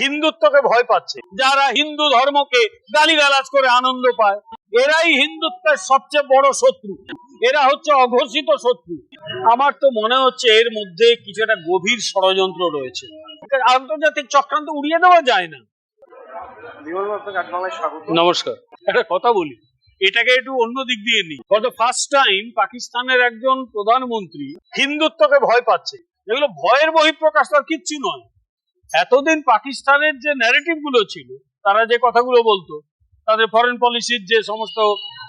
হিন্দুত্বকে ভয় পাচ্ছে। যারা হিন্দু ধর্মকে গালিগালাজ করে আনন্দ পায়, এরাই হিন্দুত্বের সবচেয়ে বড় শত্রু। এরা হচ্ছে অঘোষিত শত্রু। আমার তো মনে হচ্ছে এর মধ্যে কিছু একটা গভীর ষড়যন্ত্র রয়েছে। আন্তর্জাতিক চক্রান্ত উড়িয়ে দেওয়া যায় না। নমস্কার। একটা কথা বলি। এটাকে একটু অন্য দিক দিয়ে নিই। ফর দ্য ফার্স্ট টাইম পাকিস্তানের একজন প্রধানমন্ত্রী হিন্দুত্বকে ভয় পাচ্ছে। এগুলো ভয়ের বহিঃপ্রকাশ তার কিচ্ছু নয়। এতদিন পাকিস্তানের যে ন্যারেটিভগুলো ছিল, তারা যে কথাগুলো বলতো, তাদের ফরেন পলিসির যে সমস্ত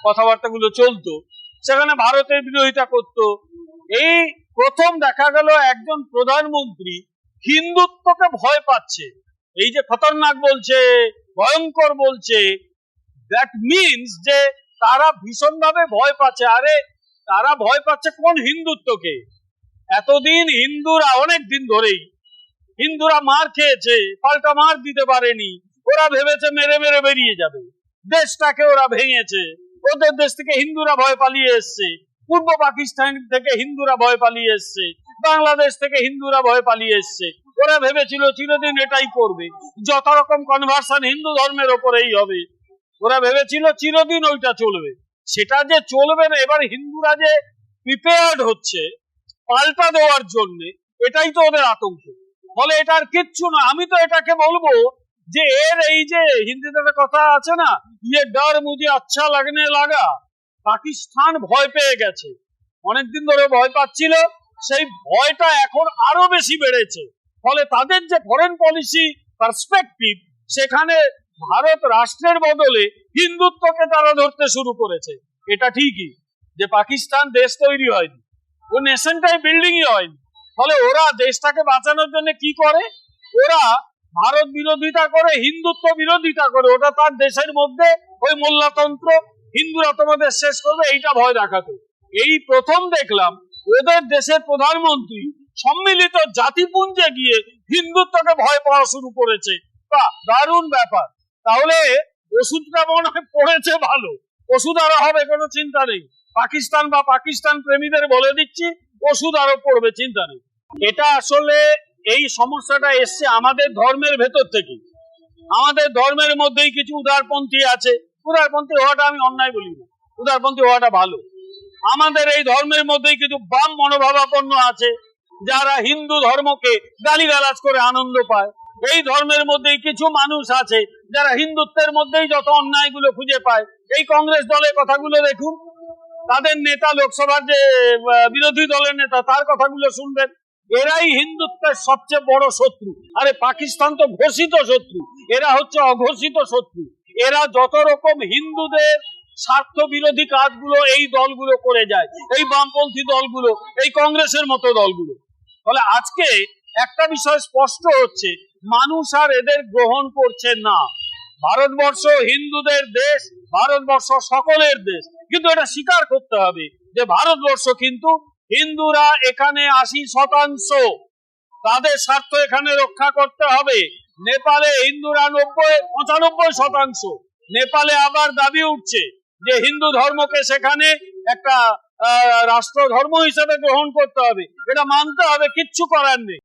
কথাবার্তাগুলো চলতো, সেখানে ভারতের বিরোধিতা করত। এই প্রথম দেখা গেল একজন প্রধানমন্ত্রী হিন্দুত্বকে ভয় পাচ্ছে। এই যে খতরনাক বলছে, ভয়ঙ্কর বলছে দ্যাট মিনস যে তারা ভীষণভাবে ভয় পাচ্ছে। আরে, তারা ভয় পাচ্ছে কোন হিন্দুত্বকে? এতদিন হিন্দুরা অনেক দিন ধরেই হিন্দুরা মার খেয়েছে, পাল্টা মার দিতে পারেনি। ওরা ভেবেছে মেরে মেরে বেরিয়ে যাবে। দেশটাকে ওরা ভেঙেছে। ওদের দেশ থেকে হিন্দুরা ভয় পালিয়ে এসছে। পূর্ব পাকিস্তান থেকে হিন্দুরা ভয় পালিয়ে এসছে। বাংলাদেশ থেকে হিন্দুরা ভয় পালিয়ে এসছে। ওরা ভেবেছিল চিরদিন এটাই করবে। যত রকম কনভার্সন হিন্দু ধর্মের ওপরেই হবে। ওরা ভেবেছিল চিরদিন ওইটা চলবে। সেটা যে চলবে না, এবার হিন্দুরা যে প্রিপেয়ার্ড হচ্ছে, পাল্টা দেওয়ার জন্য, এটাই তো ওদের আতঙ্ক। ফলে এটা আর কিচ্ছু না। আমি তো এটাকে বলব যে এর এই যে হিন্দিতে কথা আছে না ইয়ে ডর মুঝে আচ্ছা লাগনে লাগা। পাকিস্তান ভয় পেয়ে গেছে। অনেকদিন ধরে ভয় পাচ্ছিল, সেই ভয়টা এখন আরও বেশি বেড়েছে। ফলে তাদের যে ফরেন পলিসি পার্সপেক্টিভ সেখানে ভারত রাষ্ট্রের বদলে হিন্দুত্বকে তারা ধরতে শুরু করেছে। এটা ঠিকই যে পাকিস্তান দেশ তৈরি হয়নি। ও নেশনটাই বিল্ডিংই হয়নি। ফলে ওরা দেশটাকে বাঁচানোর জন্য কি করে? ওরা ভারত বিরোধিতা করে, হিন্দুত্ব বিরোধিতা করে। ওটা তার দেশের মধ্যে ওই মোল্লাতন্ত্র, হিন্দুরা তোমাদের শেষ করবে, এইটা ভয় দেখাতো। এই প্রথম দেখলাম ওদের দেশের প্রধানমন্ত্রী সম্মিলিত জাতিপুঞ্জে গিয়ে হিন্দুত্বকে ভয় পাওয়া শুরু করেছে। বাহ, দারুণ ব্যাপার। তাহলে ওষুধটা মনে হয় পড়েছে ভালো। ওষুধ আরও হবে, কোনো চিন্তা নেই। পাকিস্তান বা পাকিস্তান প্রেমীদের বলে দিচ্ছি, ওষুধ আরও পড়বে, চিন্তা নেই। এটা আসলে এই সমস্যাটা এসছে আমাদের ধর্মের ভেতর থেকে। আমাদের ধর্মের মধ্যেই কিছু উদারপন্থী আছে। উদারপন্থী হওয়াটা আমি অন্যায় বলি না। উদারপন্থী হওয়াটা ভালো। আমাদের এই ধর্মের মধ্যেই কিছু বাম মনোভাবাপন্ন আছে, যারা হিন্দু ধর্মকে গালিগালাজ করে আনন্দ পায়। এই ধর্মের মধ্যেই কিছু মানুষ আছে, যারা হিন্দুত্বের মধ্যেই যত অন্যায়গুলো খুঁজে পায়। এই কংগ্রেস দলের কথাগুলো দেখুন। তাদের নেতা লোকসভার যে বিরোধী দলের নেতা, তার কথাগুলো শুনবেন। এরাই হিন্দুত্বের সবচেয়ে বড় শত্রু। আরে পাকিস্তান তো ঘোষিত শত্রু। এরা হচ্ছে অঘোষিত শত্রু। এরা যত রকম হিন্দুদের স্বার্থ বিরোধী কাজগুলো এই দলগুলো করে যায়, এই বামপন্থী দলগুলো, এই কংগ্রেসের মতো দলগুলো। ফলে আজকে একটা বিষয় স্পষ্ট হচ্ছে, মানুষ আর এদের গ্রহণ করছে না। ভারতবর্ষ হিন্দুদের দেশ, ভারতবর্ষ সকলের দেশ। কিন্তু এটা স্বীকার করতে হবে যে ভারতবর্ষ কিন্তু হিন্দুরা এখানে আশি শতাংশ। তাদের স্বার্থ এখানে রক্ষা করতে হবে। নেপালে হিন্দুরা নব্বই, পঁচানব্বই শতাংশ। নেপালে আবার দাবি উঠছে যে হিন্দু ধর্মকে সেখানে একটা রাষ্ট্র ধর্ম হিসেবে গ্রহণ করতে হবে। এটা মানতে হবে, কিচ্ছু করার নেই।